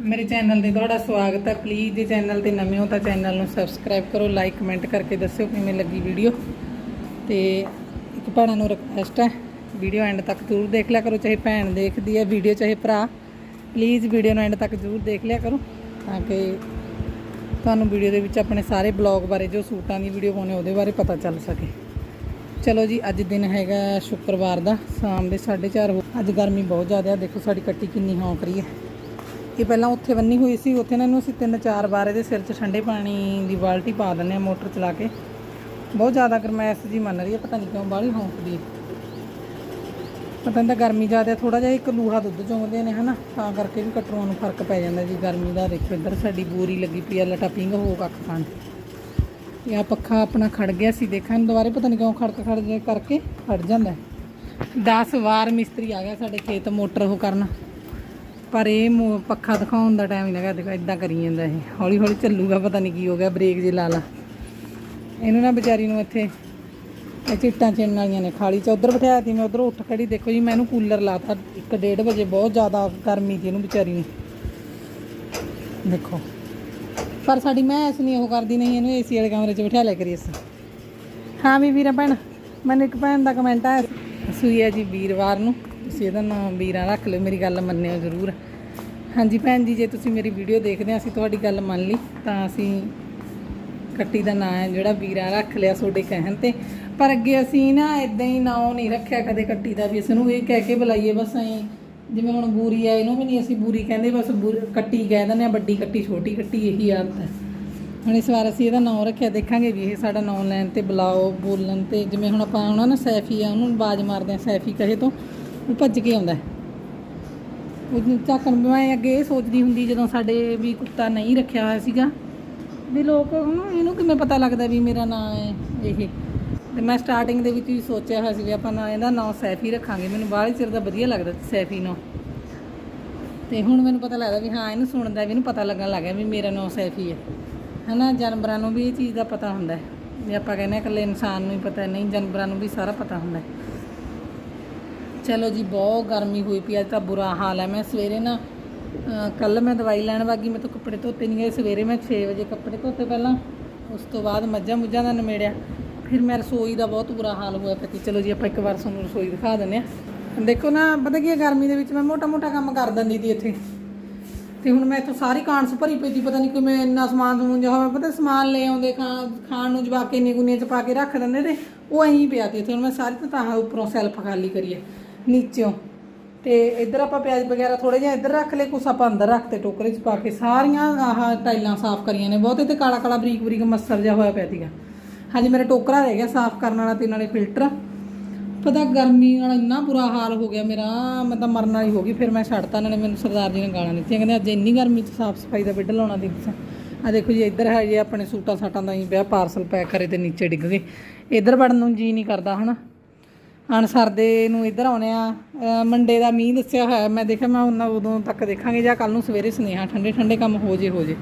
ਮੇਰੇ ਚੈਨਲ ਤੇ ਤੁਹਾਡਾ ਸਵਾਗਤ ਹੈ। ਪਲੀਜ਼ ਜੇ ਚੈਨਲ ਤੇ ਨਵੇਂ ਹੋ ਤਾਂ ਚੈਨਲ ਨੂੰ ਸਬਸਕ੍ਰਾਈਬ ਕਰੋ ਲਾਈਕ ਕਮੈਂਟ ਕਰਕੇ ਦੱਸਿਓ ਕਿਵੇਂ ਲੱਗੀ ਵੀਡੀਓ ਤੇ ਇੱਕ ਭੈਣਾਂ ਨੂੰ ਰਿਕਵੈਸਟ ਹੈ ਵੀਡੀਓ ਐਂਡ ਤੱਕ ਜ਼ਰੂਰ ਦੇਖ ਲਿਆ ਕਰੋ, ਚਾਹੇ ਭੈਣ ਦੇਖਦੀ ਹੈ ਵੀਡੀਓ ਚਾਹੇ ਭਰਾ। ਪਲੀਜ਼ ਵੀਡੀਓ ਨੂੰ ਐਂਡ ਤੱਕ ਜ਼ਰੂਰ ਦੇਖ ਲਿਆ ਕਰੋ, ਤਾਂ ਕਿ ਤੁਹਾਨੂੰ ਵੀਡੀਓ ਦੇ ਵਿੱਚ ਆਪਣੇ ਸਾਰੇ ਬਲੌਗ ਬਾਰੇ, ਜੋ ਸੂਟਾਂ ਦੀ ਵੀਡੀਓ ਪਾਉਣੇ ਉਹਦੇ ਬਾਰੇ ਪਤਾ ਚੱਲ ਸਕੇ। ਚਲੋ ਜੀ, ਅੱਜ ਦਿਨ ਹੈਗਾ ਸ਼ੁੱਕਰਵਾਰ ਦਾ, ਸ਼ਾਮ ਦੇ 4:30 ਹੋ ਅੱਜ ਗਰਮੀ ਬਹੁਤ ਜ਼ਿਆਦਾ ਹੈ। ਦੇਖੋ ਸਾਡੀ ਕੱਟੀ ਕਿੰਨੀ ਹੌਂਕ ਰਹੀ ਹੈ। ਇਹ ਪਹਿਲਾਂ ਉੱਥੇ ਬੰਨੀ ਹੋਈ ਸੀ, ਉੱਥੇ ਨਾ ਇਹਨੂੰ ਅਸੀਂ ਤਿੰਨ ਚਾਰ ਵਾਰ ਇਹਦੇ ਸਿਰ 'ਚ ਠੰਡੇ ਪਾਣੀ ਦੀ ਬਾਲਟੀ ਪਾ ਦਿੰਦੇ ਆ ਮੋਟਰ ਚਲਾ ਕੇ। ਬਹੁਤ ਜ਼ਿਆਦਾ ਗਰਮੈਸ਼ ਜੀ ਮੰਨ ਰਹੀ ਹੈ ਪਤਾ ਨਹੀਂ ਕਿਉਂ ਬਾਹਲੀ ਹੌਂਕਦੀ ਪਤਾ ਨਹੀਂ ਤਾਂ ਗਰਮੀ ਜ਼ਿਆਦਾ ਥੋੜਾ ਜਿਹਾ ਇੱਕ ਲੂਹਾ ਦੁੱਧ ਚੋਂਦੇ ਨੇ, ਹਨਾ? ਤਾਂ ਕਰਕੇ ਵੀ ਕਟਰੋਂ ਨੂੰ ਫ਼ਰਕ ਪੈ ਜਾਂਦਾ ਜੀ, ਗਰਮੀ ਦਾ ਦੇਖੋ, ਇੱਧਰ ਸਾਡੀ ਬੂਰੀ ਲੱਗੀ ਪਈ ਆ, ਲਟਾ ਪਿੰਗ ਹੋ ਕੱਖ ਖਾਣ। ਇਹ ਪੱਖਾ ਆਪਣਾ ਖੜ ਗਿਆ ਸੀ, ਦੇਖਾਂ ਦੁਬਾਰੇ, ਪਤਾ ਨਹੀਂ ਕਿਉਂ ਖੜਕ ਖੜ ਜੇ ਕਰਕੇ ਖੜ ਜਾਂਦਾ। 10 ਵਾਰ ਮਿਸਤਰੀ ਆ ਗਿਆ ਸਾਡੇ ਖੇਤ ਮੋਟਰ ਉਹ ਕਰਨ। ਪਰ ਇਹ ਮੋ- ਪੱਖਾ ਦਿਖਾਉਣ ਦਾ ਟਾਈਮ ਨਹੀਂ ਲੱਗਾ ਦੇਖੋ ਇਦਾਂ ਕਰੀ ਜਾਂਦਾ ਇਹ। ਹੌਲੀ ਹੌਲੀ ਚੱਲੂਗਾ, ਪਤਾ ਨਹੀਂ ਕੀ ਹੋ ਗਿਆ ਬ੍ਰੇਕ ਜੇ ਲਾ ਲਾ। ਇਹਨੂੰ ਨਾ ਵਿਚਾਰੀ ਨੂੰ ਇੱਥੇ ਇਹ ਚਿੱਟਾਂ ਚਿੰਨ ਵਾਲੀਆਂ ਨੇ ਖਾਲੀ। ਚ ਉਧਰ ਬਿਠਾਇਆ ਸੀ, ਮੈਂ ਉਧਰ ਉੱਠ ਖੜੀ, ਦੇਖੋ ਜੀ ਮੈਂ ਇਹਨੂੰ ਕੂਲਰ ਲਾਤਾ 1:30 ਵਜੇ, ਬਹੁਤ ਜ਼ਿਆਦਾ ਗਰਮੀ ਸੀ ਇਹਨੂੰ ਵਿਚਾਰੀ ਨੂੰ। ਦੇਖੋ। ਪਰ ਸਾਡੀ ਮੈਂ ਇਸ ਨਹੀਂ ਉਹ ਕਰਦੀ, ਨਹੀਂ ਇਹਨੂੰ ਏਸੀ ਵਾਲੇ ਕਮਰੇ 'ਚ ਬਿਠਾ ਲਿਆ ਕਰੀ ਇਸ ਹਾਂ ਵੀ ਵੀਰਾ ਭੈਣ, ਮੈਨੂੰ ਇੱਕ ਭੈਣ ਦਾ ਕਮੈਂਟ ਆਇਆ ਸੂਈ ਹੈ ਜੀ ਵੀਰਵਾਰ ਨੂੰ। ਤੁਸੀਂ ਇਹਦਾ ਨਾਮ ਵੀਰਾ ਰੱਖ ਲਿਓ, ਮੇਰੀ ਗੱਲ ਮੰਨਿਓ ਜ਼ਰੂਰ। ਹਾਂਜੀ ਭੈਣ ਜੀ, ਜੇ ਤੁਸੀਂ ਮੇਰੀ ਵੀਡੀਓ ਦੇਖਦੇ ਆ ਅਸੀਂ ਤੁਹਾਡੀ ਗੱਲ ਮੰਨ ਲਈ, ਤਾਂ ਅਸੀਂ ਕੱਟੀ ਦਾ ਨਾਂ ਹੈ ਜਿਹੜਾ ਵੀਰਾ ਰੱਖ ਲਿਆ ਤੁਹਾਡੇ ਕਹਿਣ ਤੇ। ਪਰ ਅੱਗੇ ਅਸੀਂ ਨਾ ਇਦਾਂ ਹੀ ਨਾਂ ਨਹੀਂ ਰੱਖਿਆ ਕਦੇ ਕੱਟੀ ਦਾ ਵੀ ਇਸ ਨੂੰ ਇਹ ਕਹਿ ਕੇ ਬੁਲਾਈਏ, ਬਸ ਅਸੀਂ ਜਿਵੇਂ ਹੁਣ ਬੂਰੀ ਆ, ਇਹਨੂੰ ਵੀ ਨਹੀਂ ਅਸੀਂ ਬੂਰੀ ਕਹਿੰਦੇ, ਬਸ ਬੂਰ- ਕੱਟੀ ਕਹਿ ਦਿੰਦੇ ਆ ਵੱਡੀ ਕੱਟੀ, ਛੋਟੀ ਕੱਟੀ, ਇਹੀ ਆਦਤ ਹੈ। ਹੁਣ ਇਸ ਵਾਰ ਅਸੀਂ ਇਹਦਾ ਨਾਂ ਰੱਖਿਆ, ਦੇਖਾਂਗੇ ਵੀ ਇਹ ਸਾਡਾ ਨਾਂ ਲੈਣ ਤੇ ਬੁਲਾਓ, ਬੋਲਣ ਤੇ, ਜਿਵੇਂ ਹੁਣ ਆਪਾਂ ਆਉਣਾ ਨਾ ਸੈਫੀ ਆ, ਉਹਨੂੰ ਬਾਜ ਮਾਰਦੇ ਆ ਸੈਫੀ ਕਹੇ ਤੋਂ। ਉਹ ਭੱਜ ਕੇ ਆਉਂਦਾ ਹੈ। ਉਹ ਝਾਕਣ ਮੈਂ ਅੱਗੇ ਇਹ ਸੋਚਦੀ ਹੁੰਦੀ ਜਦੋਂ ਸਾਡੇ ਵੀ ਕੁੱਤਾ ਨਹੀਂ ਰੱਖਿਆ ਹੋਇਆ ਸੀਗਾ, ਵੀ ਲੋਕ ਉਹਨੂੰ ਇਹਨੂੰ ਕਿਵੇਂ ਪਤਾ ਲੱਗਦਾ ਵੀ ਮੇਰਾ ਨਾਂ ਹੈ ਇਹ? ਤੇ ਮੈਂ ਸਟਾਰਟਿੰਗ ਦੇ ਵਿੱਚ ਵੀ ਸੋਚਿਆ ਹੋਇਆ ਸੀ ਵੀ ਆਪਾਂ ਨਾ ਇਹਦਾ ਨਾਂ ਸੈਫੀ ਰੱਖਾਂਗੇ। ਮੈਨੂੰ ਬਾਹਲੀ ਚਿਰ ਦਾ ਵਧੀਆ ਲੱਗਦਾ ਸੈਫੀ ਨਾਂ। ਤੇ ਹੁਣ ਮੈਨੂੰ ਪਤਾ ਲੱਗਦਾ ਵੀ ਹਾਂ, ਇਹਨੂੰ ਸੁਣਦਾ ਵੀ ਇਹਨੂੰ ਪਤਾ ਲੱਗਣ ਲੱਗ ਗਿਆ ਵੀ ਮੇਰਾ ਨਾਂ ਸੈਫੀ ਹੈ। ਹਨਾ, ਜਾਨਵਰਾਂ ਨੂੰ ਵੀ ਇਹ ਚੀਜ਼ ਦਾ ਪਤਾ ਹੁੰਦਾ ਹੈ। ਵੀ ਆਪਾਂ ਕਹਿੰਦੇ ਹਾਂ ਇਕੱਲੇ ਇਨਸਾਨ ਨੂੰ ਹੀ ਪਤਾ ਨਹੀਂ, ਜਾਨਵਰਾਂ ਨੂੰ ਵੀ ਸਾਰਾ ਪਤਾ ਹੁੰਦਾ ਹੈ। ਚਲੋ ਜੀ, ਬਹੁਤ ਗਰਮੀ ਹੋਈ ਪਈ, ਅੱਜ ਤਾਂ ਬੁਰਾ ਹਾਲ ਹੈ। ਮੈਂ ਸਵੇਰੇ ਨਾ ਕੱਲ ਮੈਂ ਦਵਾਈ ਲੈਣ ਵਾਗੀ, ਮੈਂ ਤਾਂ ਕੱਪੜੇ ਧੋਤੇ ਨਹੀਂ ਗਏ। ਸਵੇਰੇ ਮੈਂ 6 ਵਜੇ ਕੱਪੜੇ ਧੋਤੇ ਪਹਿਲਾਂ, ਉਸ ਤੋਂ ਬਾਅਦ ਮੱਝਾਂ ਮੁੱਝਾਂ ਦਾ ਨਿਮੇੜਿਆ। ਫਿਰ ਮੈਂ ਰਸੋਈ ਦਾ ਬਹੁਤ ਬੁਰਾ ਹਾਲ ਹੋਇਆ ਪਿਆ ਚਲੋ ਜੀ, ਆਪਾਂ ਇੱਕ ਵਾਰ ਤੁਹਾਨੂੰ ਰਸੋਈ ਦਿਖਾ ਦਿੰਦੇ ਆ ਦੇਖੋ ਨਾ, ਪਤਾ ਕੀ ਹੈ, ਗਰਮੀ ਦੇ ਵਿੱਚ ਮੈਂ ਮੋਟਾ ਮੋਟਾ ਕੰਮ ਕਰ ਦਿੰਦੀ ਸੀ ਇੱਥੇ। ਤੇ ਹੁਣ ਮੈਂ ਇੱਥੋਂ ਸਾਰੀ ਕਾਂਸ ਭਰੀ ਪਈ ਸੀ, ਪਤਾ ਨਹੀਂ ਕਿਵੇਂ ਇੰਨਾ ਸਮਾਨ ਸਮੂਨ ਜਿਹਾ ਹੋਵੇ ਪਤਾ ਸਮਾਨ ਲੈ ਆਉਂਦੇ ਖਾਣ ਖਾਣ ਨੂੰ ਜਵਾ ਕੇ ਨਿਗੁਨੀਆਂ ਚ ਪਾ ਕੇ ਰੱਖ ਦਿੰਦੇ ਤੇ ਉਹ ਐਂ ਪਿਆ ਤੇ ਇੱਥੇ ਹੁਣ ਮੈਂ ਸਾਰੀ ਤਾਂ ਤਾਂ ਉੱਪਰੋਂ ਸੈਲਫ ਖਾਲੀ ਕਰੀਏ ਨੀਚੋਂ ਤੇ ਇੱਧਰ ਆਪਾਂ ਪਿਆਜ਼ ਵਗੈਰਾ ਥੋੜੇ ਜਿਹਾ ਇੱਧਰ ਰੱਖ ਲਏ, ਕੁਛ ਆਪਾਂ ਅੰਦਰ ਰੱਖਤੇ ਟੋਕਰੇ 'ਚ ਪਾ ਕੇ ਸਾਰੀਆਂ ਆਹ ਟਾਈਲਾਂ ਸਾਫ਼ ਕਰੀਆਂ ਨੇ ਬਹੁਤੇ ਤੇ ਕਾਲਾ ਕਾਲਾ ਬਰੀਕ ਬਰੀਕ ਮੱਸਰ ਜਿਹਾ ਹੋਇਆ ਪਿਆ ਸੀਗਾ। ਹਾਂਜੀ, ਮੇਰਾ ਟੋਕਰਾ ਰਹਿ ਗਿਆ ਸਾਫ਼ ਕਰਨ ਵਾਲਾ ਤੇ ਨਾਲੇ ਫਿਲਟਰ। ਪਤਾ ਗਰਮੀ ਨਾਲ ਇੰਨਾ ਬੁਰਾ ਹਾਲ ਹੋ ਗਿਆ ਮੇਰਾ, ਮੈਂ ਤਾਂ ਮਰਨ ਵਾਲੀ ਹੋ ਗਈ, ਫਿਰ ਮੈਂ ਛੱਡਤਾ ਨਾਲੇ ਮੈਨੂੰ ਸਰਦਾਰ ਜੀ ਨੇ ਗਾਲਾਂ ਦਿੱਤੀਆਂ, ਕਹਿੰਦੇ ਅੱਜ ਇੰਨੀ ਗਰਮੀ 'ਚ ਸਾਫ਼ ਸਫ਼ਾਈ ਦਾ ਬਿੱਡ ਲਾਉਣਾ ਦੀ ਆ ਦੇਖੋ ਜੀ, ਇੱਧਰ ਹੈ ਜੇ ਆਪਣੇ ਸੂਟਾਂ ਸਾਟਾਂ ਦਾ ਹੀ ਪਿਆ, ਪਾਰਸਲ ਪੈਕ ਕਰੇ ਤੇ ਨੀਚੇ ਡਿੱਗ ਗਏ। ਇੱਧਰ ਵੜਨ ਨੂੰ ਜੀ ਨਹੀਂ ਕਰਦਾ, ਹਨਾ? ਅਣਸਰਦੇ ਨੂੰ ਇੱਧਰ ਆਉਨੇ ਆ ਮੰਡੇ ਦਾ ਮੀਂਹ ਦੱਸਿਆ ਹੋਇਆ ਮੈਂ ਦੇਖਿਆ, ਮੈਂ ਉਹਨਾਂ ਉਦੋਂ ਤੱਕ ਦੇਖਾਂਗੇ ਜਾਂ ਕੱਲ ਨੂੰ ਸਵੇਰੇ ਸੁਨੇਹਾ। ਠੰਡੇ ਠੰਡੇ ਕੰਮ ਹੋ ਜੇ ਹੋ ਜੇ।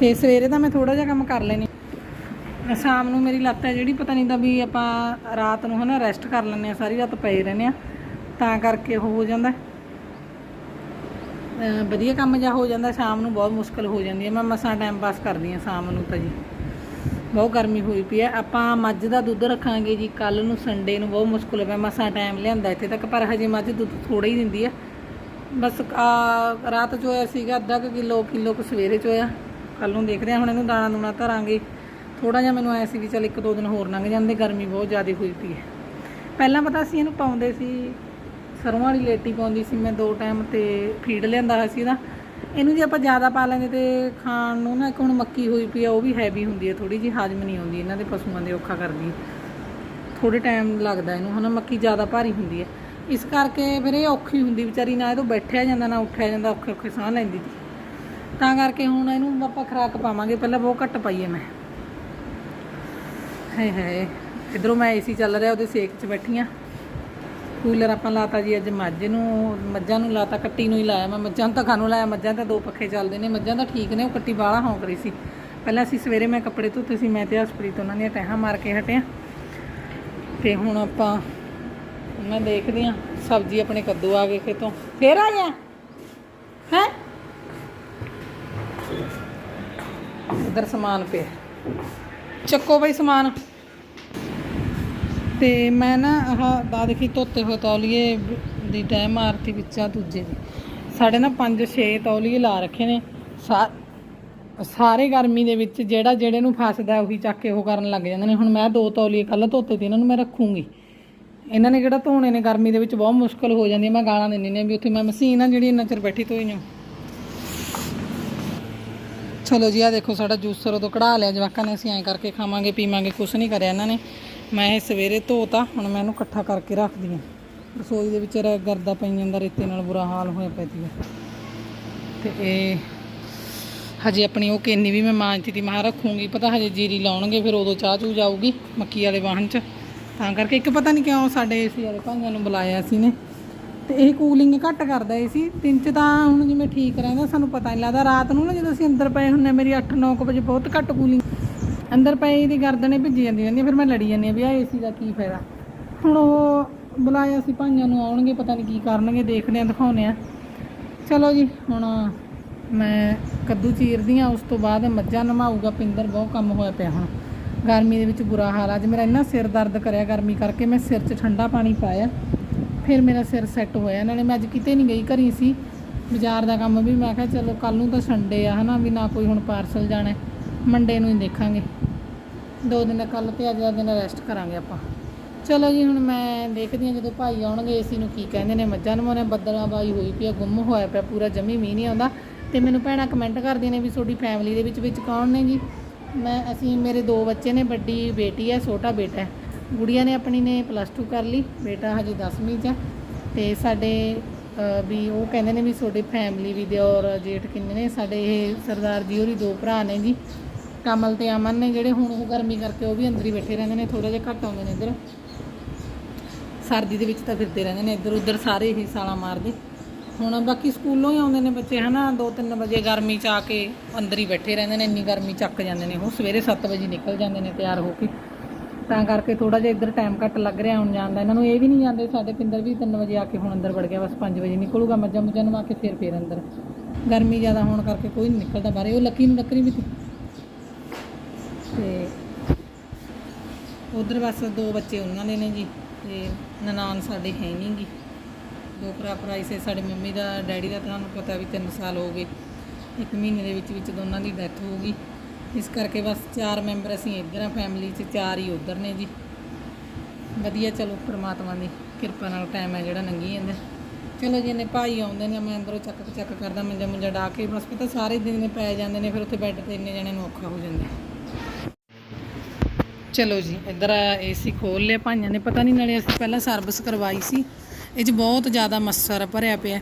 ਤੇ ਸਵੇਰੇ ਤਾਂ ਮੈਂ ਥੋੜਾ ਜਿਹਾ ਕੰਮ ਕਰ ਲੈਣੀ ਸ਼ਾਮ ਨੂੰ ਮੇਰੀ ਲੱਤ ਹੈ ਜਿਹੜੀ, ਪਤਾ ਨਹੀਂ ਤਾਂ ਵੀ ਆਪਾਂ ਰਾਤ ਨੂੰ ਹਨਾ ਰੈਸਟ ਕਰ ਲੈਂਦੇ ਆ ਸਾਰੀ ਰਾਤ ਪਏ ਰਹਿੰਦੇ ਆ ਤਾਂ ਕਰਕੇ ਉਹ ਹੋ ਜਾਂਦਾ। ਵਧੀਆ ਕੰਮ ਜਾ ਹੋ ਜਾਂਦਾ, ਸ਼ਾਮ ਨੂੰ ਬਹੁਤ ਮੁਸ਼ਕਲ ਹੋ ਜਾਂਦੀ ਹੈ। ਮੈਂ ਮਸਾਂ ਟਾਈਮ ਪਾਸ ਕਰਦੀ ਆ ਸ਼ਾਮ ਨੂੰ ਤਾਂ ਜੀ। ਬਹੁਤ ਗਰਮੀ ਹੋਈ ਪਈ ਹੈ। ਆਪਾਂ ਮੱਝ ਦਾ ਦੁੱਧ ਰੱਖਾਂਗੇ ਜੀ ਕੱਲ ਨੂੰ ਸੰਡੇ ਨੂੰ ਬਹੁਤ ਮੁਸ਼ਕਲ ਹੈ ਮਸਾਂ ਟਾਈਮ ਲਿਆਂਦਾ ਇੱਥੇ ਤੱਕ, ਪਰ ਹਜੇ ਮੱਝ ਦੁੱਧ ਥੋੜਾ ਹੀ ਦਿੰਦੀ ਹੈ। ਬਸ ਆ ਰਾਤ ਚ ਹੋਇਆ ਸੀਗਾ, ਅੱਧਾ ਕੁ ਕਿਲੋ ਕਿਲੋ ਕੁ ਸਵੇਰੇ ਚ ਹੋਇਆ। ਕੱਲ ਨੂੰ ਦੇਖਦੇ ਹਾਂ ਹੁਣ ਇਹਨੂੰ ਦਾਣਾ ਦੂਣਾ ਧਰਾਂਗੇ। ਥੋੜਾ ਜਿਹਾ ਮੈਨੂੰ ਐ ਸੀ ਵੀ ਚਲ ਇੱਕ ਦੋ ਦਿਨ ਹੋਰ ਲੰਘ ਜਾਂਦੇ, ਗਰਮੀ ਬਹੁਤ ਜ਼ਿਆਦਾ ਹੋਈ ਪਈ ਹੈ। ਪਹਿਲਾਂ ਪਤਾ ਸੀ ਇਹਨੂੰ ਪਾਉਂਦੇ ਸੀ ਸਰੋਂ ਵਾਲੀ ਲੇਟੀ ਪਾਉਂਦੀ ਸੀ ਮੈਂ ਦੋ ਟਾਈਮ ਤੇ ਫੀਡ ਲਿਆਂਦਾ ਹੋਇਆ ਸੀ ਇਹਦਾ। ਇਹਨੂੰ ਜੇ ਆਪਾਂ ਜ਼ਿਆਦਾ ਪਾ ਲੈਂਦੇ ਤੇ ਖਾਣ ਨੂੰ ਨਾ ਇੱਕ ਹੁਣ ਮੱਕੀ ਹੋਈ ਪਈ ਆ, ਉਹ ਵੀ ਹੈਵੀ ਹੁੰਦੀ ਹੈ ਥੋੜੀ ਜੀ ਹਾਜ਼ਮ ਨਹੀਂ ਆਉਂਦੀ, ਇਹਨਾਂ ਦੇ ਪਸ਼ੂਆਂ ਦੇ ਔਖਾ ਕਰਦੀ। ਥੋੜੇ ਟਾਈਮ ਲੱਗਦਾ ਇਹਨੂੰ, ਹਨਾ, ਮੱਕੀ ਜ਼ਿਆਦਾ ਭਾਰੀ ਹੁੰਦੀ ਹੈ ਇਸ ਕਰਕੇ ਫਿਰ ਇਹ ਔਖੀ ਹੁੰਦੀ ਵਿਚਾਰੀ, ਨਾ ਇਹ ਤੋਂ ਬੈਠਿਆ ਜਾਂਦਾ, ਨਾ ਉੱਠਿਆ ਜਾਂਦਾ, ਔਖੇ ਔਖੇ ਸਾਹ ਲੈਂਦੀ। ਤਾਂ ਕਰਕੇ ਹੁਣ ਇਹਨੂੰ ਆਪਾਂ ਖਰਾਕ ਪਾਵਾਂਗੇ, ਪਹਿਲਾਂ ਬਹੁਤ ਘੱਟ ਪਾਈਏ ਮੈਂ। ਹਾਏ ਹਾਏ, ਇਧਰੋਂ ਮੈਂ ਏਸੀ ਚੱਲ ਰਿਹਾ, ਉਹਦੇ ਸੇਕ 'ਚ ਬੈਠੀ ਆ। ਕੂਲਰ ਆਪਾਂ ਲਾਤਾ ਜੀ ਅੱਜ ਮੱਝ ਨੂੰ, ਮੱਝਾਂ ਨੂੰ ਲਾਤਾ, ਕੱਟੀ ਨੂੰ ਹੀ ਲਾਇਆ ਮੈਂ, ਮੱਝਾਂ ਤਾਂ ਖਾਨੂੰ ਲਾਇਆ, ਮੱਝਾਂ ਤਾਂ ਦੋ ਪੱਖੇ ਚੱਲਦੇ ਨੇ, ਮੱਝਾਂ ਤਾਂ ਠੀਕ ਨੇ, ਉਹ ਕੱਟੀ ਬਾਹਲਾ ਹੌਂਕ ਰਹੀ ਸੀ। ਪਹਿਲਾਂ ਅਸੀਂ ਸਵੇਰੇ ਮੈਂ ਕੱਪੜੇ ਧੋਤੇ ਸੀ, ਮੈਂ ਤੇ ਹਸਪ੍ਰੀਤ ਉਹਨਾਂ ਦੀਆਂ ਟਹਿਹਾਂ ਮਾਰ ਕੇ ਹਟਿਆ ਤੇ ਹੁਣ ਆਪਾਂ ਮੈਂ ਦੇਖਦੀ ਆ, ਸਬਜ਼ੀ ਆਪਣੇ ਕੱਦੂ ਆ ਗਏ ਖੇਤੋਂ। ਫੇਰ ਆ? ਗਿਆ ਹੈ? ਉਧਰ ਸਮਾਨ ਪਿਆ। ਚੱਕੋ ਬਈ ਸਮਾਨ। ਤੇ ਮੈਂ ਨਾ ਆਹ ਦਾ ਦੇਖੀ ਧੋਤੇ ਹੋਏ ਤੌਲੀਏ ਦੀ ਟੈ ਮਾਰਤੀ ਵਿੱਚ ਆ ਦੂਜੇ ਦੀ। ਸਾਡੇ ਨਾ 5-6 ਤੌਲੀਏ ਲਾ ਰੱਖੇ ਨੇ। ਸਾ- ਸਾਰੇ ਗਰਮੀ ਦੇ ਵਿੱਚ ਜਿਹੜਾ ਜਿਹੜੇ ਨੂੰ ਫਸਦਾ ਉਹੀ ਚੱਕ ਕੇ ਉਹ ਕਰਨ ਲੱਗ ਜਾਂਦੇ ਨੇ। ਹੁਣ ਮੈਂ ਦੋ ਤੌਲੀਏ ਕੱਲ ਧੋਤੇ ਤੇ ਇਹਨਾਂ ਨੂੰ ਮੈਂ ਰੱਖੂੰਗੀ। ਇਹਨਾਂ ਨੇ ਕਿਹੜਾ ਧੋਣੇ ਨੇ? ਗਰਮੀ ਦੇ ਵਿੱਚ ਬਹੁਤ ਮੁਸ਼ਕਲ ਹੋ ਜਾਂਦੀ ਹੈ। ਮੈਂ ਗਾਲਾਂ ਦਿੰਦੀ ਨੇ ਵੀ ਉੱਥੇ ਮੈਂ ਮਸ਼ੀਨ ਆ ਜਿਹੜੀ ਇੰਨਾ ਚਿਰ ਬੈਠੀ ਧੋਈ ਨੂੰ। ਚਲੋ ਜੀ ਆ ਦੇਖੋ ਸਾਡਾ ਜੂਸਰ ਉਦੋਂ ਕਢਾ ਲਿਆ। ਜਵਾਕਾਂ ਨੇ ਅਸੀਂ ਐਂ ਕਰਕੇ ਖਾਵਾਂਗੇ, ਪੀਵਾਂਗੇ, ਕੁਛ ਨਹੀਂ ਕਰਿਆ ਇਹਨਾਂ ਨੇ। ਮੈਂ ਇਹ ਸਵੇਰੇ ਧੋਤਾ, ਹੁਣ ਮੈਂ ਇਹਨੂੰ ਇਕੱਠਾ ਕਰਕੇ ਰੱਖਦੀ ਹਾਂ। ਰਸੋਈ ਦੇ ਵਿੱਚ ਗਰਦਾ ਪਈ ਜਾਂਦਾ, ਰੇਤੇ ਨਾਲ ਬੁਰਾ ਹਾਲ ਹੋਇਆ ਪਿਆ ਸੀਗਾ। ਤੇ ਇਹ ਹਜੇ ਆਪਣੀ ਉਹ ਕੇਨੀ ਵੀ ਮੈਂ ਮਾਂਜਤੀ ਤੀ ਮੈਂ ਰੱਖੂੰਗੀ, ਪਤਾ ਹਜੇ ਜੀਰੀ ਲਾਉਣਗੇ, ਫਿਰ ਉਦੋਂ ਚਾਹ ਚੂ ਜਾਊਗੀ ਮੱਕੀ ਵਾਲੇ ਵਾਹਨ 'ਚ। ਤਾਂ ਕਰਕੇ ਇੱਕ ਪਤਾ ਨਹੀਂ ਕਿਉਂ ਸਾਡੇ ਏਸੀ ਵਾਲੇ ਭਾਈਆਂ ਨੂੰ ਬੁਲਾਇਆ ਸੀ ਨੇ। ਤੇ ਇਹ ਕੂਲਿੰਗ ਘੱਟ ਕਰਦਾ ਏ ਸੀ, ਦਿਨ 'ਚ ਤਾਂ ਹੁਣ ਜਿਵੇਂ ਠੀਕ ਰਹਿੰਦਾ, ਸਾਨੂੰ ਪਤਾ ਨਹੀਂ ਲੱਗਦਾ। ਰਾਤ ਨੂੰ ਨਾ ਜਦੋਂ ਅਸੀਂ ਅੰਦਰ ਪਏ ਹੁੰਨੇ ਮੇਰੀ 8-9 ਵਜੇ ਬਹੁਤ ਘੱਟ ਕੂਲਿੰਗ ਅੰਦਰ ਪਏ ਦੀ ਗਰਦਨੇ ਭਿੱਜੀ ਜਾਂਦੀ ਰਹਿੰਦੀ ਫਿਰ ਮੈਂ ਲੜੀ ਜਾਂਦੀ ਆ ਵੀ ਆ ਏਸੀ ਦਾ ਕੀ ਫਾਇਦਾ। ਹੁਣ ਉਹ ਬੁਲਾਇਆ ਸੀ ਭਾਈਆਂ ਨੂੰ, ਆਉਣਗੇ, ਪਤਾ ਨਹੀਂ ਕੀ ਕਰਨਗੇ, ਦੇਖਦੇ ਆ ਦਿਖਾਉਨੇ ਆ। ਚਲੋ ਜੀ, ਹੁਣ ਮੈਂ ਕੱਦੂ ਚੀਰਦੀ ਆ, ਉਸ ਤੋਂ ਬਾਅਦ ਮੱਝਾਂ ਨਮਾਊਗਾ, ਪਿੰਦਰ ਬਹੁਤ ਕੰਮ ਹੋਇਆ ਪਿਆ ਹੁਣ। ਗਰਮੀ ਦੇ ਵਿੱਚ ਬੁਰਾ ਹਾਲ ਆ। ਅੱਜ ਮੇਰਾ ਇੰਨਾ ਸਿਰ ਦਰਦ ਕਰਿਆ ਗਰਮੀ ਕਰਕੇ, ਮੈਂ ਸਿਰ 'ਚ ਠੰਡਾ ਪਾਣੀ ਪਾਇਆ। ਫਿਰ ਮੇਰਾ ਸਿਰ ਸੈੱਟ ਹੋਇਆ। ਨਾਲੇ ਮੈਂ ਅੱਜ ਕਿਤੇ ਨਹੀਂ ਗਈ, ਘਰੀ ਸੀ। ਬਾਜ਼ਾਰ ਦਾ ਕੰਮ ਵੀ ਮੈਂ ਕਿਹਾ, ਚਲੋ ਕੱਲ ਨੂੰ ਤਾਂ ਸੰਡੇ ਆ, ਹਨਾ, ਵੀ ਨਾ ਕੋਈ ਹੁਣ ਪਾਰਸਲ ਜਾਣਾ। ਮੰਡੇ ਨੂੰ ਹੀ ਦੇਖਾਂਗੇ। ਦੋ ਦਿਨ ਕੱਲ ਤੇ ਅੱਜ ਦਾ ਦਿਨ ਰੈਸਟ ਕਰਾਂਗੇ ਆਪਾਂ। ਚਲੋ ਜੀ, ਹੁਣ ਮੈਂ ਦੇਖਦੀ ਹਾਂ ਜਦੋਂ ਭਾਈ ਆਉਣਗੇ ਏਸੀ ਨੂੰ ਕੀ ਕਹਿੰਦੇ ਨੇ। ਮੱਝਾਂ ਨੂੰ ਬੱਦਲਾਂ ਬਾਈ ਹੋਈ ਪਈ ਆ, ਗੁੰਮ ਹੋਇਆ ਪਿਆ, ਪੂਰਾ ਜਮੀ ਮੀਂਹ ਨਹੀਂ ਆਉਂਦਾ। ਤੇ ਮੈਨੂੰ ਭੈਣਾਂ ਕਮੈਂਟ ਕਰਦੀਆਂ ਨੇ ਵੀ ਤੁਹਾਡੀ ਫੈਮਿਲੀ ਦੇ ਵਿੱਚ ਵਿੱਚ ਕੌਣ ਨੇ ਜੀ? ਮੈਂ, ਅਸੀਂ ਮੇਰੇ ਦੋ ਬੱਚੇ ਨੇ, ਵੱਡੀ ਬੇਟੀ ਹੈ, ਛੋਟਾ ਬੇਟਾ ਹੈ। ਗੁੜੀਆ ਨੇ ਆਪਣੀ ਨੇ ਪਲੱਸ 2 ਕਰ ਲਈ, ਬੇਟਾ ਹਜੇ 10ਵੀਂ 'ਚ ਹੈ ਤੇ ਸਾਡੇ ਵੀ ਉਹ ਕਹਿੰਦੇ ਨੇ ਵੀ ਤੁਹਾਡੀ ਫੈਮਿਲੀ ਵੀ ਦੇ ਔਰ ਜੇਠ ਕਿੰਨੇ ਨੇ, ਸਾਡੇ ਇਹ ਸਰਦਾਰ ਜੀ ਹੋਰੀ ਦੋ ਭਰਾ ਨੇ ਜੀ। ਕਮਲ ਤੇ ਅਮਨ ਨੇ ਜਿਹੜੇ ਹੁਣ ਉਹ ਗਰਮੀ ਕਰਕੇ ਉਹ ਵੀ ਅੰਦਰ ਹੀ ਬੈਠੇ ਰਹਿੰਦੇ ਨੇ ਥੋੜਾ ਜਿਹਾ ਘੱਟ ਆਉਂਦੇ ਨੇ ਇੱਧਰ। ਸਰਦੀ ਦੇ ਵਿੱਚ ਤਾਂ ਫਿਰਦੇ ਰਹਿੰਦੇ ਨੇ ਇੱਧਰ, ਉੱਧਰ ਸਾਰੇ ਹੀ ਸਾਲਾਂ ਮਾਰਦੇ। ਹੁਣ ਬਾਕੀ ਸਕੂਲੋਂ ਹੀ ਆਉਂਦੇ ਨੇ ਬੱਚੇ, ਹਨਾ 2-3 ਵਜੇ ਗਰਮੀ ਚ ਆ ਕੇ ਅੰਦਰ ਹੀ ਬੈਠੇ ਰਹਿੰਦੇ ਨੇ, ਇੰਨੀ ਗਰਮੀ ਚੱਕ ਜਾਂਦੇ ਨੇ ਉਹ, ਸਵੇਰੇ 7 ਵਜੇ ਨਿਕਲ ਜਾਂਦੇ ਨੇ ਤਿਆਰ ਹੋ ਕੇ। ਤਾਂ ਕਰਕੇ ਥੋੜਾ ਜਿਹਾ ਇੱਧਰ ਟਾਈਮ ਘੱਟ ਲੱਗ ਰਿਹਾ ਆਉਣ ਜਾਣ ਦਾ। ਇਹਨਾਂ ਨੂੰ ਇਹ ਵੀ ਨਹੀਂ ਜਾਂਦੇ, ਸਾਡੇ ਪਿੰਦਰ ਵੀ 3 ਵਜੇ ਆ ਕੇ ਹੁਣ ਅੰਦਰ ਵੜ ਗਿਆ, ਬਸ 5 ਵਜੇ ਨਿਕਲੂਗਾ ਮੱਝਾਂ ਮੁੱਝਾਂ ਨਵਾ ਕੇ ਫੇਰ ਫੇਰ ਅੰਦਰ। ਗਰਮੀ ਜ਼ਿਆਦਾ ਹੋਣ ਕਰਕੇ ਕੋਈ ਨਹੀਂ ਨਿਕਲਦਾ ਬਾਰੇ ਉਹ ਲੱਕੀ ਨੂੰ ਲੱਕਰੀ ਵੀ ਸੀ ਤੇ ਉਧਰ ਬਸ ਦੋ ਬੱਚੇ ਉਹਨਾਂ ਦੇ ਨੇ ਜੀ, ਤੇ ਨਨਾਣ ਸਾਡੇ ਹੈ ਨਹੀਂ ਗੀ। ਦੋ ਭਰਾ ਭਰਾ ਇਸੇ ਸਾਡੇ ਮੰਮੀ ਦਾ, ਡੈਡੀ ਦਾ ਤੁਹਾਨੂੰ ਪਤਾ ਵੀ 3 ਸਾਲ ਹੋ ਗਏ। ਇੱਕ ਮਹੀਨੇ ਦੇ ਵਿੱਚ ਵਿੱਚ ਦੋਨਾਂ ਦੀ ਡੈਥ ਹੋ ਗਈ। ਇਸ ਕਰਕੇ ਬਸ ਚਾਰ ਮੈਂਬਰ ਅਸੀਂ ਇੱਧਰ ਆ ਫੈਮਿਲੀ 'ਚ ਚਾਰ ਹੀ ਉਧਰ ਨੇ ਜੀ। ਵਧੀਆ ਚਲੋ ਪ੍ਰਮਾਤਮਾ ਦੀ ਕਿਰਪਾ ਨਾਲ ਟਾਈਮ ਹੈ ਜਿਹੜਾ ਲੰਘੀ ਜਾਂਦਾ। ਚਲੋ ਜੀ ਇਹਨੇ ਭਾਈ ਆਉਂਦੇ ਨੇ, ਮੈਂ ਅੰਦਰੋਂ ਚੱਕ ਚੱਕ ਕਰਦਾ ਮੰਜਾ ਮੁੰਜਾ ਡਾ ਕੇ, ਬਸ ਪਤਾ ਸਾਰੇ ਦਿਨ ਨੇ ਪੈ ਜਾਂਦੇ ਨੇ, ਫਿਰ ਉੱਥੇ ਬੈੱਡ ਤੇ ਇੰਨੇ ਜਣੇ ਨੂੰ ਔਖਾ ਹੋ ਜਾਂਦਾ। ਚਲੋ ਜੀ, ਇੱਧਰ ਏਸੀ ਖੋਲ ਲਿਆ, ਭਾਈਆਂ ਨੇ ਪਤਾ ਨਹੀਂ ਨਾਲੇ ਅਸੀਂ ਪਹਿਲਾਂ ਸਰਵਿਸ ਕਰਵਾਈ ਸੀ। ਇਹ 'ਚ ਬਹੁਤ ਜ਼ਿਆਦਾ ਮੱਸਰ ਭਰਿਆ ਪਿਆ।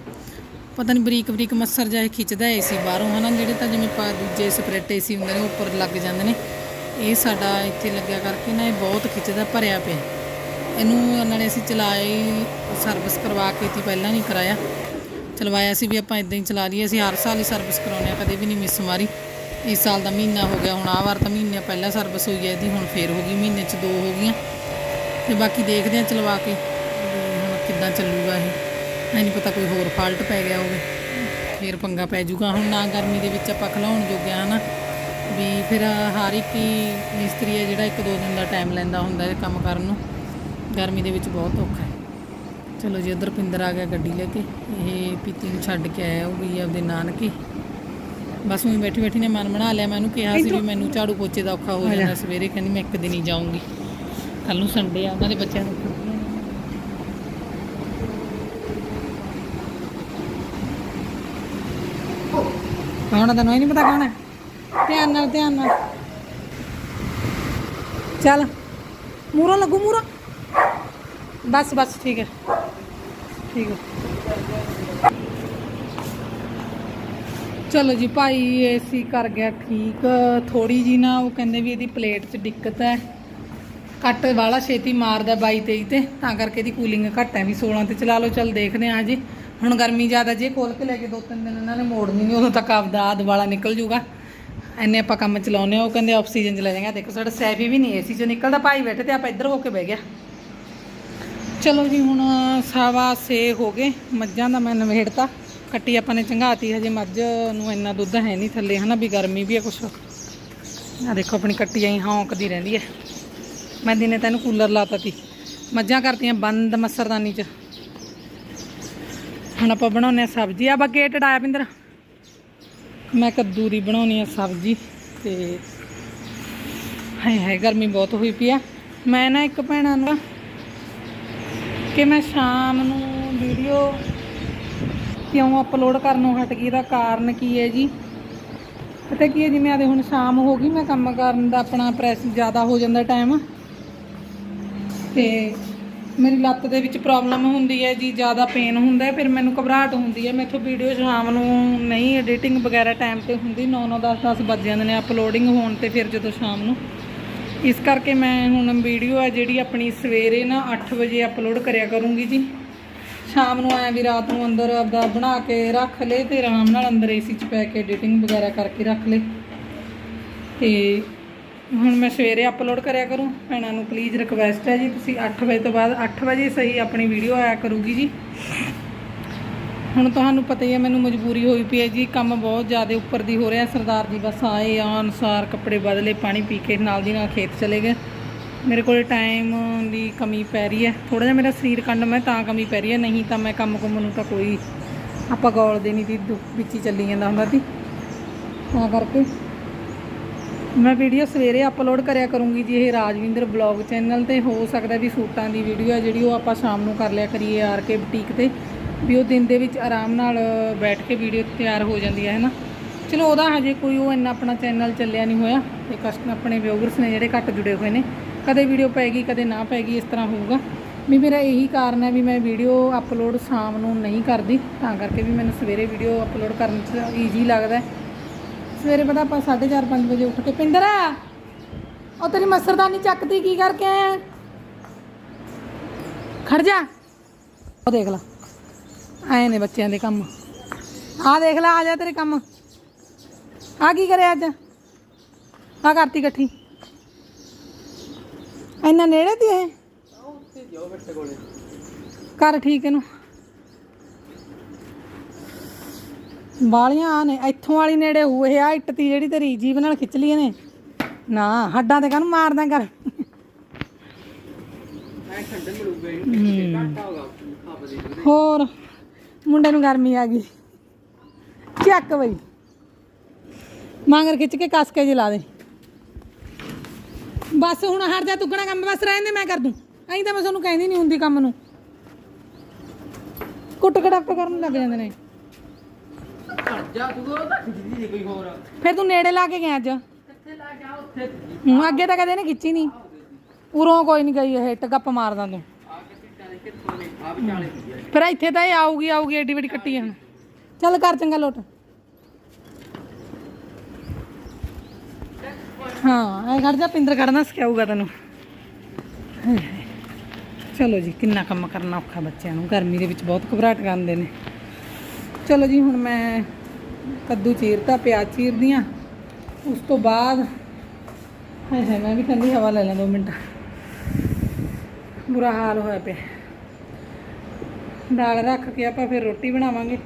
ਪਤਾ ਨਹੀਂ ਬਰੀਕ ਬਰੀਕ ਮੱਸਰ ਜਿਹਾ ਇਹ ਖਿੱਚਦਾ ਏਸੀ ਬਾਹਰੋਂ, ਹਨਾ, ਜਿਹੜੇ ਤਾਂ ਜਿਵੇਂ ਪਾ ਦੂਜੇ ਸਪਰੇਟ ਏਸੀ ਹੁੰਦੇ ਨੇ ਉੱਪਰ ਲੱਗ ਜਾਂਦੇ ਨੇ। ਇਹ ਸਾਡਾ ਇੱਥੇ ਲੱਗਿਆ ਕਰਕੇ ਨਾ, ਇਹ ਬਹੁਤ ਖਿੱਚਦਾ, ਭਰਿਆ ਪਿਆ। ਇਹਨੂੰ ਨਾਲੇ ਅਸੀਂ ਚਲਾਏ ਸਰਵਿਸ ਕਰਵਾ ਕੇ ਤੀ ਪਹਿਲਾਂ ਨਹੀਂ ਕਰਾਇਆ। ਚਲਵਾਇਆ ਸੀ ਵੀ ਆਪਾਂ ਇਦਾਂ ਹੀ ਚਲਾ ਲਈਏ, ਅਸੀਂ ਹਰ ਸਾਲ ਹੀ ਸਰਵਿਸ ਕਰਾਉਂਦੇ ਆ ਕਦੇ ਵੀ ਨਹੀਂ ਮਿਸ ਮਾਰੀ। ਇਸ ਸਾਲ ਦਾ ਮਹੀਨਾ ਹੋ ਗਿਆ, ਹੁਣ ਆ ਵਾਰ ਤਾਂ ਮਹੀਨੇ ਪਹਿਲਾਂ ਸਰਵਿਸ ਹੋਈ ਹੈ ਇਹਦੀ, ਹੁਣ ਫੇਰ ਹੋ ਗਈ, ਮਹੀਨੇ 'ਚ ਦੋ ਹੋ ਗਈਆਂ। ਤੇ ਬਾਕੀ ਦੇਖਦੇ ਆ ਚਲਵਾ ਕੇ, ਵੀ ਹੁਣ ਕਿੱਦਾਂ ਚੱਲੂਗਾ ਇਹ। ਐ ਨਹੀਂ ਪਤਾ ਕੋਈ ਹੋਰ ਫਾਲਟ ਪੈ ਗਿਆ ਹੋਵੇ, ਫੇਰ ਪੰਗਾ ਪੈ ਜੂਗਾ। ਹੁਣ ਨਾ ਗਰਮੀ ਦੇ ਵਿੱਚ ਆਪਾਂ ਖਲਾਉਣ ਜੋਗਿਆ ਹਨਾ, ਵੀ ਫਿਰ ਹਰ ਇੱਕ ਹੀ ਮਿਸਤਰੀ ਹੈ ਜਿਹੜਾ ਇੱਕ ਦੋ ਦਿਨ ਦਾ ਟਾਈਮ ਲੈਂਦਾ ਹੁੰਦਾ ਇਹ ਕੰਮ ਕਰਨ ਨੂੰ। ਗਰਮੀ ਦੇ ਵਿੱਚ ਬਹੁਤ ਔਖਾ ਹੈ। ਚਲੋ ਜੀ, ਉਧਰ ਪਿੰਦਰ ਆ ਗਿਆ ਗੱਡੀ ਲੈ ਕੇ, ਇਹ ਪੀਤੀ ਨੂੰ ਛੱਡ ਕੇ ਆਇਆ ਉਹ ਗਈ ਆਪਦੇ ਨਾਨਕੇ। ਬਸ ਉਹੀ ਬੈਠੀ ਬੈਠੀ ਨੇ ਮਨ ਬਣਾ ਲਿਆ ਮੈਂ ਉਹਨੂੰ ਕਿਹਾ ਸੀ ਵੀ ਮੈਨੂੰ ਝਾੜੂ ਪੋਚੇ ਦਾ ਔਖਾ ਹੋ ਜਾਂਦਾ ਸਵੇਰੇ ਕਹਿੰਦੀ ਮੈਂ ਇੱਕ ਦਿਨ ਹੀ ਜਾਊਂਗੀ। ਕੱਲ ਨੂੰ ਸੰਡੇ ਆ ਉਹਨਾਂ ਦੇ ਬੱਚਿਆਂ ਨੂੰ। ਕੌਣ ਤੈਨੂੰ? ਇਹ ਨਹੀਂ ਪਤਾ ਕੌਣ ਹੈ ਧਿਆਨ ਨਾਲ ਧਿਆਨ ਨਾਲ। ਚੱਲ। ਮੂਰਾ ਲੱਗੂ ਮੂਰਾ ਬਸ ਬਸ ਠੀਕ ਹੈ। ਠੀਕ ਹੈ। ਚਲੋ ਜੀ, ਭਾਈ ਏਸੀ ਕਰ ਗਿਆ ਠੀਕ। ਥੋੜੀ ਜੀ ਨਾ ਉਹ ਕਹਿੰਦੇ ਵੀ ਇਹਦੀ ਪਲੇਟ 'ਚ ਦਿੱਕਤ ਹੈ। ਕੱਟ ਵਾਲਾ ਛੇਤੀ ਮਾਰਦਾ 22 23 ਤੇ, ਤਾਂ ਕਰਕੇ ਇਹਦੀ ਕੂਲਿੰਗ ਘੱਟ ਹੈ ਵੀ 16 ਤੇ ਚਲਾ ਲਓ। ਚੱਲ ਦੇਖਦੇ ਹਾਂ ਜੀ। ਹੁਣ ਗਰਮੀ ਜ਼ਿਆਦਾ, ਜੇ ਖੋਲ ਕੇ ਲੈ ਕੇ ਦੋ ਤਿੰਨ ਦਿਨ ਇਹਨਾਂ ਨੇ ਮੋੜਨੀ ਨਹੀਂ, ਉਦੋਂ ਤੱਕ ਆਪਦਾ ਆਦ ਵਾਲਾ ਨਿਕਲ ਜੂਗਾ। ਐਨੇ ਆਪਾਂ ਕੰਮ ਚਲਾਉਨੇ ਆ ਉਹ ਕਹਿੰਦੇ ਆਕਸੀਜਨ ਚ ਲੈ ਜਾਏਗਾ ਦੇਖੋ, ਸਾਡਾ ਸੈਫੀ ਵੀ ਨਹੀਂ ਏਸੀ ਚੋਂ ਨਿਕਲਦਾ, ਭਾਈ ਬੈਠੇ ਤੇ ਆਪਾਂ ਇੱਧਰ ਹੋ ਕੇ ਬਹਿ ਗਿਆ। ਚਲੋ ਜੀ, ਹੁਣ ਸਾਵਾ ਸੇ ਹੋ ਗਏ, ਮੱਝਾਂ ਦਾ ਮੈਂ ਨਵੇੜਤਾ ਕੱਟੀ ਆਪਾਂ ਨੇ ਚੰਗਾਤੀ, ਹਜੇ ਮੱਝ ਨੂੰ ਇੰਨਾ ਦੁੱਧ ਹੈ ਨਹੀਂ ਥੱਲੇ, ਹਨਾ ਵੀ ਗਰਮੀ ਵੀ ਹੈ ਕੁਛ। ਆ ਦੇਖੋ ਆਪਣੀ ਕੱਟੀ ਆਈ ਹੌਂਕਦੀ ਰਹਿੰਦੀ ਹੈ। ਮੈਂ ਦਿਨੇ ਤੈਨੂੰ ਕੂਲਰ ਲਾਤਾ ਤੀ ਮੱਝਾਂ ਕਰਤੀਆਂ ਬੰਦ ਮੱਸਰਦਾਨੀ ਚ। ਹੁਣ ਆਪਾਂ ਬਣਾਉਂਦੇ ਆ ਸਬਜ਼ੀ। ਆ ਬਾ ਗੇਟ ਡਾਇਆ ਪਿੰਦਰ। ਮੈਂ ਕੱਦੂ ਦੀ ਬਣਾਉਣੀ ਆ ਸਬਜ਼ੀ ਤੇ ਹਾਏ ਹਾਏ, ਗਰਮੀ ਬਹੁਤ ਹੋਈ ਪਈ ਆ। ਮੈਂ ਨਾ ਇੱਕ ਭੈਣਾਂ ਨੂੰ ਕਿ ਮੈਂ ਸ਼ਾਮ ਨੂੰ ਵੀਡੀਓ ਕਿਉਂ ਅਪਲੋਡ ਕਰਨੋਂ ਹਟ ਗਈ? ਦਾ ਕਾਰਨ ਕੀ ਹੈ ਜੀ? ਪਤਾ ਕੀ ਹੈ ਜਿਵੇਂ ਆਦੇ ਹੁਣ ਸ਼ਾਮ ਹੋ ਗਈ, ਮੈਂ ਕੰਮ ਕਰਨ ਦਾ ਆਪਣਾ ਪ੍ਰੈਸ ਜ਼ਿਆਦਾ ਹੋ ਜਾਂਦਾ ਟਾਈਮ ਤੇ ਮੇਰੀ ਲੱਤ ਦੇ ਵਿੱਚ ਪ੍ਰੋਬਲਮ ਹੁੰਦੀ ਹੈ ਜੀ, ਜ਼ਿਆਦਾ ਪੇਨ ਹੁੰਦਾ ਹੈ, ਫਿਰ ਮੈਨੂੰ ਘਬਰਾਹਟ ਹੁੰਦੀ ਹੈ। ਮੈਥੋਂ ਵੀਡੀਓ ਸ਼ਾਮ ਨੂੰ ਨਹੀਂ ਐਡੀਟਿੰਗ ਵਗੈਰਾ ਟਾਈਮ ਤੇ ਹੁੰਦੀ 9 9 10 10 ਵੱਜ ਜਾਂਦੇ ਨੇ ਅਪਲੋਡਿੰਗ ਹੋਣ ਤੇ ਫਿਰ ਜਦੋਂ ਸ਼ਾਮ ਨੂੰ। ਇਸ ਕਰਕੇ ਮੈਂ ਹੁਣ ਵੀਡੀਓ ਹੈ ਜਿਹੜੀ ਆਪਣੀ ਸਵੇਰੇ ਨਾ 8 ਵਜੇ ਅਪਲੋਡ ਕਰਿਆ ਕਰੂੰਗੀ ਜੀ। ਸ਼ਾਮ ਨੂੰ ਆਇਆ ਵੀ ਰਾਤ ਨੂੰ ਅੰਦਰ ਆਪਦਾ ਬਣਾ ਕੇ ਰੱਖ ਲੇ ਤੇ ਆਰਾਮ ਨਾਲ ਅੰਦਰ ਏਸੀ 'ਚ ਪੈ ਕੇ ਐਡੀਟਿੰਗ ਵਗੈਰਾ ਕਰਕੇ ਰੱਖ ਲੇ। ਤੇ ਹੁਣ ਮੈਂ ਸਵੇਰੇ ਅਪਲੋਡ ਕਰਿਆ ਕਰੂੰ। ਭੈਣਾਂ ਨੂੰ ਪਲੀਜ਼ ਰਿਕਵੈਸਟ ਹੈ ਜੀ, ਤੁਸੀਂ 8 ਵਜੇ ਤੋਂ ਬਾਅਦ 8 ਵਜੇ ਸਹੀ ਆਪਣੀ ਵੀਡੀਓ ਆਇਆ ਕਰੂਗੀ ਜੀ। ਹੁਣ ਤੁਹਾਨੂੰ ਪਤਾ ਹੀ ਹੈ, ਮੈਨੂੰ ਮਜਬੂਰੀ ਹੋਈ ਪਈ ਹੈ ਜੀ, ਕੰਮ ਬਹੁਤ ਜ਼ਿਆਦਾ ਉੱਪਰ ਦੀ ਹੋ ਰਿਹਾ। ਸਰਦਾਰ ਜੀ ਬਸ ਆਏ ਆ ਅਨਸਾਰ ਕੱਪੜੇ ਬਦਲੇ, ਪਾਣੀ ਪੀ ਕੇ ਨਾਲ ਦੀ ਨਾਲ ਖੇਤ ਚਲੇ ਗਏ। ਮੇਰੇ ਕੋਲ ਟਾਈਮ ਦੀ ਕਮੀ ਪੈ ਰਹੀ ਹੈ। ਥੋੜਾ ਜਿਹਾ ਮੇਰਾ ਸਰੀਰ ਕੰਡਮ ਹੈ ਤਾਂ ਕਮੀ ਪੈ ਰਹੀ ਹੈ, ਨਹੀਂ ਤਾਂ ਮੈਂ ਕੰਮ ਕੁਮ ਨੂੰ ਤਾਂ ਕੋਈ ਆਪਾਂ ਗੌਲਦੇ ਨਹੀਂ ਦੀ ਵਿੱਚ ਹੀ ਚੱਲੀ ਜਾਂਦਾ ਹੁੰਦਾ ਸੀ। ਤਾਂ ਕਰਕੇ ਮੈਂ ਵੀਡੀਓ ਸਵੇਰੇ ਅਪਲੋਡ ਕਰਿਆ ਕਰੂੰਗੀ ਜੀ, ਇਹ ਰਾਜਵਿੰਦਰ ਬਲੌਗ ਚੈਨਲ ਤੇ। ਹੋ ਸਕਦਾ ਵੀ ਸੂਟਾਂ ਦੀ ਵੀਡੀਓ ਹੈ ਜਿਹੜੀ ਉਹ ਆਪਾਂ ਸ਼ਾਮ ਨੂੰ ਕਰ ਲਿਆ ਕਰੀਏ ਆਰ ਕੇ ਬੁਟੀਕ ਤੇ, ਵੀ ਉਹ ਦਿਨ ਦੇ ਵਿੱਚ ਆਰਾਮ ਨਾਲ ਬੈਠ ਕੇ ਵੀਡੀਓ ਤਿਆਰ ਹੋ ਜਾਂਦੀ ਹੈ ਹੈ ਨਾ ਚਲੋ ਉਹਦਾ ਹਜੇ ਕੋਈ ਉਹ ਇੰਨਾ ਆਪਣਾ ਚੈਨਲ ਚੱਲਿਆ ਨਹੀਂ ਹੋਇਆ। ਤੇ ਕਸਟ ਆਪਣੇ ਵਿਊਅਰਸ ਨੇ ਜਿਹੜੇ ਘੱਟ ਜੁੜੇ ਹੋਏ ਨੇ। ਕਦੇ ਵੀਡੀਓ ਪੈਗੀ, ਕਦੇ ਨਾ ਪੈਗੀ, ਇਸ ਤਰ੍ਹਾਂ ਹੋਊਗਾ। ਵੀ ਮੇਰਾ ਇਹੀ ਕਾਰਨ ਹੈ ਵੀ ਮੈਂ ਵੀਡੀਓ ਅਪਲੋਡ ਸ਼ਾਮ ਨੂੰ ਨਹੀਂ ਕਰਦੀ, ਤਾਂ ਕਰਕੇ ਵੀ ਮੈਨੂੰ ਸਵੇਰੇ ਵੀਡੀਓ ਅਪਲੋਡ ਕਰਨ 'ਚ ਈਜ਼ੀ ਲੱਗਦਾ ਸਵੇਰੇ ਪਤਾ ਆਪਾਂ 4:30 5 ਵਜੇ ਉੱਠ ਕੇ, ਪਿੰਦਰ, ਉਹ ਤੇਰੀ ਮੱਸਰਦਾਨੀ ਚੱਕਦੀ ਕੀ ਕਰਕੇ ਆਇਆ? ਖੜ ਜਾ। ਉਹ ਦੇਖ ਲਾ, ਆਏ ਨੇ ਬੱਚਿਆਂ ਦੇ ਕੰਮ। ਆ ਦੇਖ ਲਾ, ਆ ਜਾ ਤੇਰੇ ਕੰਮ। ਆ ਕੀ ਕਰਿਆ ਅੱਜ? ਆ ਕਰਤੀ ਇਕੱਠੀ। ਇੰਨਾ ਨੇੜੇ ਤੀ ਇਹ ਕਰ ਠੀਕ ਇਹਨੂੰ। ਵਾਲੀਆਂ ਆ ਨੇ, ਇੱਥੋਂ ਵਾਲੀ ਨੇੜੇ ਹੋਊ, ਇਹ ਆ ਇੱਟ ਤੀ ਜਿਹੜੀ ਤੇਰੀ ਜੀਬ ਨਾਲ ਖਿੱਚ ਲਈ ਇਹਨੇ ਨਾ, ਹੱਡਾਂ ਤੇ ਕਾਹਨੂੰ ਮਾਰਦਾ ਕਰ। ਹੋਰ, ਮੁੰਡੇ ਨੂੰ ਗਰਮੀ ਆ ਗਈ। ਚੱਕ ਬਈ। ਮਾਂਗਰ ਖਿੱਚ ਕੇ ਕੱਸ ਕੇ ਜਲਾ ਦੇ। ਬਸ ਹੁਣ ਹਟ ਜਾ ਤੁਕਣਾ ਕੰਮ ਬਸ ਰਹਿਣ ਦੇ ਮੈਂ ਕਰ ਦੂੰ। ਐਂ ਤਾਂ ਮੈਂ ਤੁਹਾਨੂੰ ਕਹਿੰਦੀ ਨਹੀਂ ਹੁੰਦੀ ਕੰਮ ਨੂੰ। ਕੁੱਟ ਕੜਾਪ ਕਰਨ ਲੱਗ ਜਾਂਦੇ ਨੇ। ਜਾ ਤੂੰ ਉਹ ਤਾਂ ਖਿੱਚਦੀ ਨਹੀਂ ਕੋਈ ਹੋਰ। ਫਿਰ ਤੂੰ ਨੇੜੇ ਲਾ ਕੇ ਗਿਆ ਅੱਜ। ਕਿੱਥੇ ਲਾ ਜਾ ਉੱਥੇ? ਹੁਣ ਅੱਗੇ ਤਾਂ ਕਦੇ ਨੇ ਖਿੱਚੀ ਨਹੀਂ ਉਰੋਂ ਕੋਈ ਨਹੀਂ ਗਈ ਇਹ ਇੱਟ ਗੱਪ ਮਾਰਦਾ ਤੂੰ। ਫਿਰ ਇੱਥੇ ਤਾਂ ਇਹ ਆਊਗੀ ਆਊਗੀ ਏਡੀ ਵੱਡੀ ਕੱਟੀ ਆ ਚੱਲ ਕਰ ਚੰਗਾ ਲੋਟ। ਹਾਂ ਐ ਖੜ ਜਾ, ਪਿੰਦਰ ਖੜਨਾ, ਸਿਖਾਊਗਾ ਤੈਨੂੰ। ਚਲੋ ਜੀ, ਕਿੰਨਾ ਕੰਮ ਕਰਨਾ ਔਖਾ ਬੱਚਿਆਂ ਨੂੰ। ਗਰਮੀ ਦੇ ਵਿੱਚ ਬਹੁਤ ਘਬਰਾਹਟ ਕਰਦੇ ਨੇ। ਚਲੋ ਜੀ, ਹੁਣ ਮੈਂ ਕੱਦੂ ਚੀਰਤਾ, ਪਿਆਜ਼ ਚੀਰਦੀ ਚੀਰਦੀਆਂ। ਉਸ ਤੋਂ ਬਾਅਦ, ਹਾਏ ਹਾਏ, ਮੈਂ ਵੀ ਠੰਡੀ ਹਵਾ ਲੈ ਲਾਂ ਦੋ ਮਿੰਟ। ਬੁਰਾ ਹਾਲ ਹੋਇਆ ਪਿਆ। ਦਾਲ ਰੱਖ ਕੇ ਆਪਾਂ ਫਿਰ ਰੋਟੀ ਬਣਾਵਾਂਗੇ।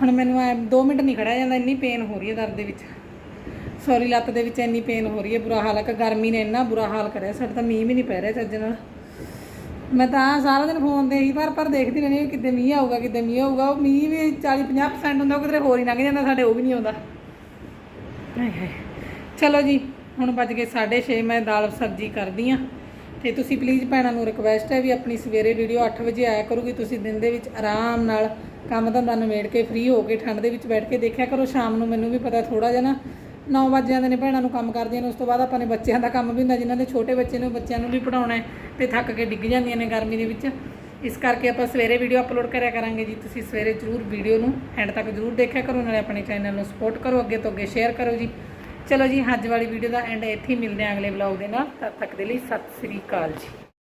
ਹੁਣ ਮੈਨੂੰ ਐ 2 ਮਿੰਟ ਨਹੀਂ ਖੜਿਆ ਜਾਂਦਾ, ਇੰਨੀ ਪੇਨ ਹੋ ਰਹੀ ਹੈ ਦਰਦ ਦੇ ਵਿੱਚ। ਸੌਰੀ ਲੱਤ ਦੇ ਵਿੱਚ ਇੰਨੀ ਪੇਨ ਹੋ ਰਹੀ ਹੈ, ਬੁਰਾ ਹਾਲ ਹੈ ਕਿ ਗਰਮੀ ਨੇ ਇੰਨਾ ਬੁਰਾ ਹਾਲ ਕਰਿਆ, ਸਾਡੇ ਤਾਂ ਮੀਂਹ ਵੀ ਨਹੀਂ ਪੈ ਰਿਹਾ ਚੱਜ ਨਾਲ। ਮੈਂ ਤਾਂ ਸਾਰਾ ਦਿਨ ਫੋਨ ਤੇ ਹੀ ਪਰ ਪਰ ਦੇਖਦੀ ਰਹਿੰਦੀ ਹਾਂ ਕਿਤੇ ਮੀਂਹ ਆਊਗਾ, ਕਿਤੇ ਮੀਂਹ ਆਊਗਾ। ਉਹ ਮੀਂਹ ਵੀ 40 50% ਹੁੰਦਾ, ਉਹ ਕਿਤੇ ਹੋਰ ਹੀ ਲੰਘ ਜਾਂਦਾ, ਸਾਡੇ ਉਹ ਵੀ ਨਹੀਂ ਆਉਂਦਾ। ਚਲੋ ਜੀ, ਹੁਣ ਵੱਜ ਗਏ 6:30 ਮੈਂ ਦਾਲ ਸਬਜ਼ੀ ਕਰਦੀ ਆ ਤੇ ਤੁਸੀਂ ਪਲੀਜ਼ ਭੈਣਾਂ ਨੂੰ ਰਿਕਵੈਸਟ ਹੈ ਵੀ ਆਪਣੀ ਸਵੇਰੇ ਵੀਡੀਓ 8 ਵਜੇ ਆਇਆ ਕਰੂਗੀ ਤੁਸੀਂ ਦਿਨ ਦੇ ਵਿੱਚ ਆਰਾਮ ਨਾਲ ਕੰਮ ਧੰਦਾ ਨਿਬੇੜ ਕੇ ਫ੍ਰੀ ਹੋ ਕੇ, ਠੰਡ ਦੇ ਵਿੱਚ ਬੈਠ ਕੇ ਦੇਖਿਆ ਕਰੋ। ਸ਼ਾਮ ਨੂੰ ਮੈਨੂੰ ਵੀ ਪਤਾ ਥੋੜਾ ਜਿਹਾ ਨਾ 9 ਵਜੇ ਜਾਂਦੇ ਨੇ ਭੈਣਾਂ ਨੂੰ ਕੰਮ ਕਰਦੀਆਂ ਨੇ, ਉਸ ਤੋਂ ਬਾਅਦ ਆਪਾਂ ਨੇ ਬੱਚਿਆਂ ਦਾ ਕੰਮ ਵੀ ਹੁੰਦਾ, ਜਿਨ੍ਹਾਂ ਦੇ ਛੋਟੇ ਬੱਚੇ ਨੇ ਬੱਚਿਆਂ ਨੂੰ ਵੀ ਪੜਾਉਣਾ ਹੈ ਤੇ ਥੱਕ ਕੇ ਡਿੱਗ ਜਾਂਦੀਆਂ ਨੇ ਗਰਮੀ ਦੇ ਵਿੱਚ। ਇਸ ਕਰਕੇ ਆਪਾਂ ਸਵੇਰੇ ਵੀਡੀਓ ਅਪਲੋਡ ਕਰਿਆ ਕਰਾਂਗੇ ਜੀ। ਤੁਸੀਂ ਸਵੇਰੇ ਜ਼ਰੂਰ ਵੀਡੀਓ ਨੂੰ ਐਂਡ ਤੱਕ ਜ਼ਰੂਰ ਦੇਖਿਆ ਕਰੋ, ਨਾਲੇ ਆਪਣੇ ਚੈਨਲ ਨੂੰ ਸਪੋਰਟ ਕਰੋ, ਅੱਗੇ ਤੋਂ ਅੱਗੇ ਸ਼ੇਅਰ ਕਰੋ ਜੀ। ਚਲੋ ਜੀ, ਅੱਜ ਵਾਲੀ ਵੀਡੀਓ ਦਾ ਐਂਡ ਇੱਥੇ ਹੀ ਮਿਲਦੇ ਹਾਂ ਅਗਲੇ ਵਲੌਗ ਦੇ ਨਾਲ। ਤਦ ਤੱਕ ਦੇ ਲਈ ਸਤਿ ਸ੍ਰੀ ਅਕਾਲ ਜੀ।